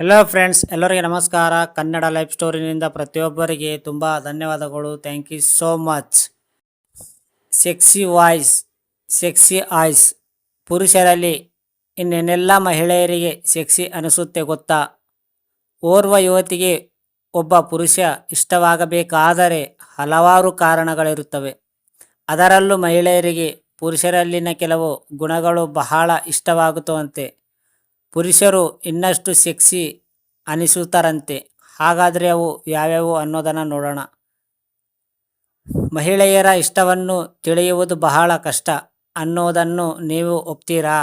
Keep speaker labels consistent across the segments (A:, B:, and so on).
A: Hello friends ಎಲ್ಲರಿಗೆ ನಮಸ್ಕಾರ. Kannada life ಸ್ಟೋರಿನಿಂದ ಪ್ರತಿಯೊಬ್ಬರಿಗೆ ತುಂಬ ಧನ್ಯವಾದಗಳು. Thank you so much sexy voice sexy eyes ಪುರುಷರಲ್ಲಿ ಇನ್ನೇನೆಲ್ಲ ಮಹಿಳೆಯರಿಗೆ ಸೆಕ್ಸಿ ಅನಿಸುತ್ತೆ ಗೊತ್ತಾ? ಓರ್ವ ಯುವತಿಗೆ ಒಬ್ಬ ಪುರುಷ ಇಷ್ಟವಾಗಬೇಕಾದರೆ ಹಲವಾರು ಕಾರಣಗಳಿರುತ್ತವೆ. ಅದರಲ್ಲೂ ಮಹಿಳೆಯರಿಗೆ ಪುರುಷರಲ್ಲಿನ ಕೆಲವು ಗುಣಗಳು ಬಹಳ ಇಷ್ಟವಾಗುತ್ತವಂತೆ. ಪುರುಷರು ಇನ್ನಷ್ಟು ಸೆಕ್ಸಿ ಅನಿಸುತ್ತಾರಂತೆ. ಹಾಗಾದರೆ ಅವು ಯಾವ್ಯಾವು ಅನ್ನೋದನ್ನು ನೋಡೋಣ. ಮಹಿಳೆಯರ ಇಷ್ಟವನ್ನು ತಿಳಿಯುವುದು ಬಹಳ ಕಷ್ಟ. ಅನ್ನೋದನ್ನು ನೀವು ಒಪ್ತೀರಾ?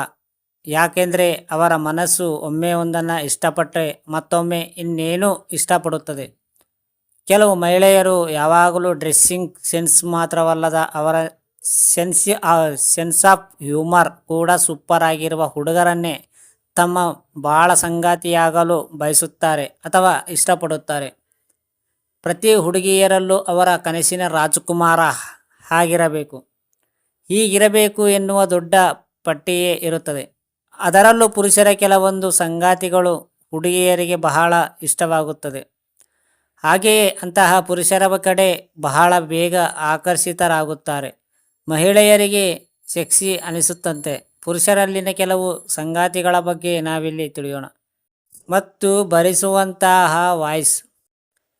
A: ಯಾಕೆಂದರೆ ಅವರ ಮನಸ್ಸು ಒಮ್ಮೆ ಒಂದನ್ನು ಇಷ್ಟಪಟ್ಟರೆ ಮತ್ತೊಮ್ಮೆ ಇನ್ನೇನು ಇಷ್ಟಪಡುತ್ತದೆ. ಕೆಲವು ಮಹಿಳೆಯರು ಯಾವಾಗಲೂ ಡ್ರೆಸ್ಸಿಂಗ್ ಸೆನ್ಸ್ ಮಾತ್ರವಲ್ಲದ ಅವರ ಸೆನ್ಸ್ ಸೆನ್ಸ್ ಆಫ್ ಹ್ಯೂಮರ್ ಕೂಡ ಸೂಪರ್ ಆಗಿರುವ ಹುಡುಗರನ್ನೇ ತಮ್ಮ ಬಾಳ ಸಂಗಾತಿಯಾಗಲು ಬಯಸುತ್ತಾರೆ ಅಥವಾ ಇಷ್ಟಪಡುತ್ತಾರೆ. ಪ್ರತಿ ಹುಡುಗಿಯರಲ್ಲೂ ಅವರ ಕನಸಿನ ರಾಜಕುಮಾರ ಆಗಿರಬೇಕು ಹೀಗಿರಬೇಕು ಎನ್ನುವ ದೊಡ್ಡ ಪಟ್ಟಿಯೇ ಇರುತ್ತದೆ. ಅದರಲ್ಲೂ ಪುರುಷರ ಕೆಲವೊಂದು ಸಂಗಾತಿಗಳು ಹುಡುಗಿಯರಿಗೆ ಬಹಳ ಇಷ್ಟವಾಗುತ್ತದೆ. ಹಾಗೆಯೇ ಅಂತಹ ಪುರುಷರ ಕಡೆ ಬಹಳ ಬೇಗ ಆಕರ್ಷಿತರಾಗುತ್ತಾರೆ. ಮಹಿಳೆಯರಿಗೆ ಸೆಕ್ಸಿ ಅನಿಸುತ್ತಂತೆ. ಪುರುಷರಲ್ಲಿನ ಕೆಲವು ಸಂಗಾತಿಗಳ ಬಗ್ಗೆ ನಾವಿಲ್ಲಿ ತಿಳಿಯೋಣ. ಮತ್ತು ಭರಿಸುವಂತಹ ವಾಯ್ಸ್.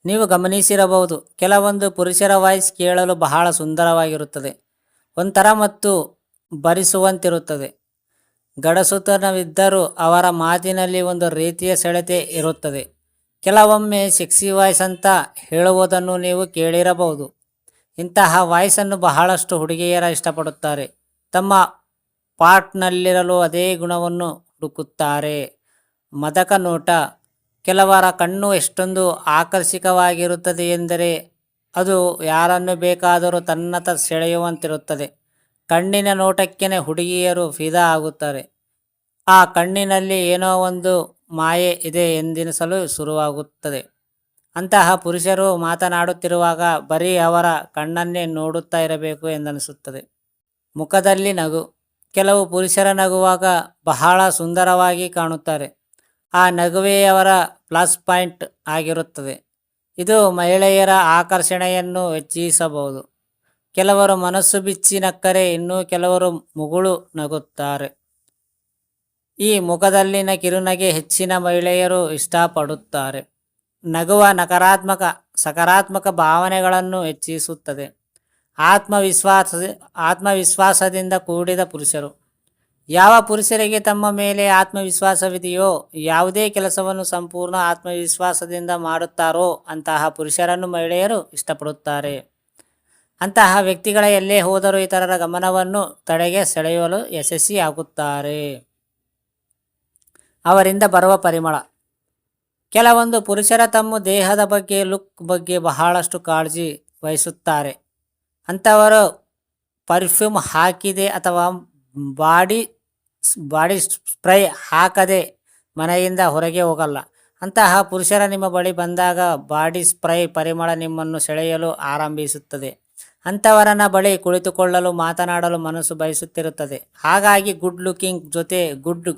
A: ನೀವು ಗಮನಿಸಿರಬಹುದು, ಕೆಲವೊಂದು ಪುರುಷರ ವಾಯ್ಸ್ ಕೇಳಲು ಬಹಳ ಸುಂದರವಾಗಿರುತ್ತದೆ. ಒಂಥರ ಮತ್ತು ಭರಿಸುವಂತಿರುತ್ತದೆ. ಗಡಸುತನವಿದ್ದರೂ ಅವರ ಮಾತಿನಲ್ಲಿ ಒಂದು ರೀತಿಯ ಸೆಳೆತೆ ಇರುತ್ತದೆ. ಕೆಲವೊಮ್ಮೆ ಸೆಕ್ಸಿ ವಾಯ್ಸ್ ಅಂತ ಹೇಳುವುದನ್ನು ನೀವು ಕೇಳಿರಬಹುದು. ಇಂತಹ ವಾಯ್ಸನ್ನು ಬಹಳಷ್ಟು ಹುಡುಗಿಯರ ಇಷ್ಟಪಡುತ್ತಾರೆ. ತಮ್ಮ ಪಾರ್ಟ್ನಲ್ಲಿರಲು ಅದೇ ಗುಣವನ್ನು ಹುಡುಕುತ್ತಾರೆ. ಮದಕ ನೋಟ, ಕೆಲವರ ಕಣ್ಣು ಎಷ್ಟೊಂದು ಆಕರ್ಷಕವಾಗಿರುತ್ತದೆ ಎಂದರೆ ಅದು ಯಾರನ್ನು ಬೇಕಾದರೂ ತನ್ನತ ಸೆಳೆಯುವಂತಿರುತ್ತದೆ. ಕಣ್ಣಿನ ನೋಟಕ್ಕೇನೆ ಹುಡುಗಿಯರು ಫಿದಾ ಆಗುತ್ತಾರೆ. ಆ ಕಣ್ಣಿನಲ್ಲಿ ಏನೋ ಒಂದು ಮಾಯೆ ಇದೆ ಎಂದೆನಿಸಲು ಶುರುವಾಗುತ್ತದೆ. ಅಂತಹ ಪುರುಷರು ಮಾತನಾಡುತ್ತಿರುವಾಗ ಬರೀ ಅವರ ಕಣ್ಣನ್ನೇ ನೋಡುತ್ತಾ ಇರಬೇಕು ಎಂದನಿಸುತ್ತದೆ. ಮುಖದಲ್ಲಿ ನಗು ಕೆಲವು ಪುರುಷರ ನಗುವಾಗ ಬಹಳ ಸುಂದರವಾಗಿ ಕಾಣುತ್ತಾರೆ. ಆ ನಗುವೇ ಅವರ ಪ್ಲಸ್ ಪಾಯಿಂಟ್ ಆಗಿರುತ್ತದೆ. ಇದು ಮಹಿಳೆಯರ ಆಕರ್ಷಣೆಯನ್ನು ಹೆಚ್ಚಿಸಬಹುದು. ಕೆಲವರು ಮನಸ್ಸು ಬಿಚ್ಚಿ ನಕ್ಕರೆ ಇನ್ನೂ ಕೆಲವರು ಮುಗುಳು ನಗುತ್ತಾರೆ. ಈ ಮುಖದಲ್ಲಿನ ಕಿರುನಗೆ ಹೆಚ್ಚಿನ ಮಹಿಳೆಯರು ಇಷ್ಟಪಡುತ್ತಾರೆ. ನಗುವ ನಕಾರಾತ್ಮಕ, ಸಕಾರಾತ್ಮಕ ಭಾವನೆಗಳನ್ನು ಹೆಚ್ಚಿಸುತ್ತದೆ. ಆತ್ಮವಿಶ್ವಾಸ, ಆತ್ಮವಿಶ್ವಾಸದಿಂದ ಕೂಡಿದ ಪುರುಷರು. ಯಾವ ಪುರುಷರಿಗೆ ತಮ್ಮ ಮೇಲೆ ಆತ್ಮವಿಶ್ವಾಸವಿದೆಯೋ, ಯಾವುದೇ ಕೆಲಸವನ್ನು ಸಂಪೂರ್ಣ ಆತ್ಮವಿಶ್ವಾಸದಿಂದ ಮಾಡುತ್ತಾರೋ, ಅಂತಹ ಪುರುಷರನ್ನು ಮಹಿಳೆಯರು ಇಷ್ಟಪಡುತ್ತಾರೆ. ಅಂತಹ ವ್ಯಕ್ತಿಗಳ ಎಲ್ಲೇ ಹೋದರೂ ಇತರರ ಗಮನವನ್ನು ತಡೆಗೆ ಸೆಳೆಯಲು ಯಶಸ್ವಿಯಾಗುತ್ತಾರೆ. ಅವರಿಂದ ಬರುವ ಪರಿಮಳ. ಕೆಲವೊಂದು ಪುರುಷರ ತಮ್ಮ ದೇಹದ ಬಗ್ಗೆ, ಲುಕ್ ಬಗ್ಗೆ ಬಹಳಷ್ಟು ಕಾಳಜಿ ವಹಿಸುತ್ತಾರೆ. ಅಂಥವರು ಪರ್ಫ್ಯೂಮ್ ಹಾಕಿದೆ ಅಥವಾ ಬಾಡಿ ಬಾಡಿ ಸ್ಪ್ರೈ ಹಾಕದೆ ಮನೆಯಿಂದ ಹೊರಗೆ ಹೋಗಲ್ಲ. ಅಂತಹ ಪುರುಷರ ನಿಮ್ಮ ಬಳಿ ಬಂದಾಗ ಬಾಡಿ ಸ್ಪ್ರೈ ಪರಿಮಳ ನಿಮ್ಮನ್ನು ಸೆಳೆಯಲು ಆರಂಭಿಸುತ್ತದೆ. ಅಂಥವರನ್ನ ಬಳಿ ಕುಳಿತುಕೊಳ್ಳಲು ಮಾತನಾಡಲು ಮನಸ್ಸು ಬಯಸುತ್ತಿರುತ್ತದೆ. ಹಾಗಾಗಿ ಗುಡ್ ಲುಕಿಂಗ್ ಜೊತೆ ಗುಡ್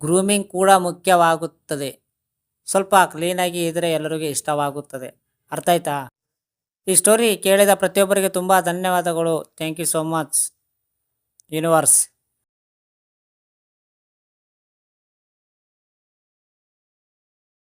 A: ಗ್ರೂಮಿಂಗ್ ಕೂಡ ಮುಖ್ಯವಾಗುತ್ತದೆ. ಸ್ವಲ್ಪ ಕ್ಲೀನಾಗಿ ಇದ್ದರೆ ಎಲ್ಲರಿಗೂ ಇಷ್ಟವಾಗುತ್ತದೆ. ಅರ್ಥ ಆಯ್ತಾ? ಈ ಸ್ಟೋರಿ ಕೇಳಿದ ಪ್ರತಿಯೊಬ್ಬರಿಗೆ ತುಂಬ ಧನ್ಯವಾದಗಳು. Thank you so much universe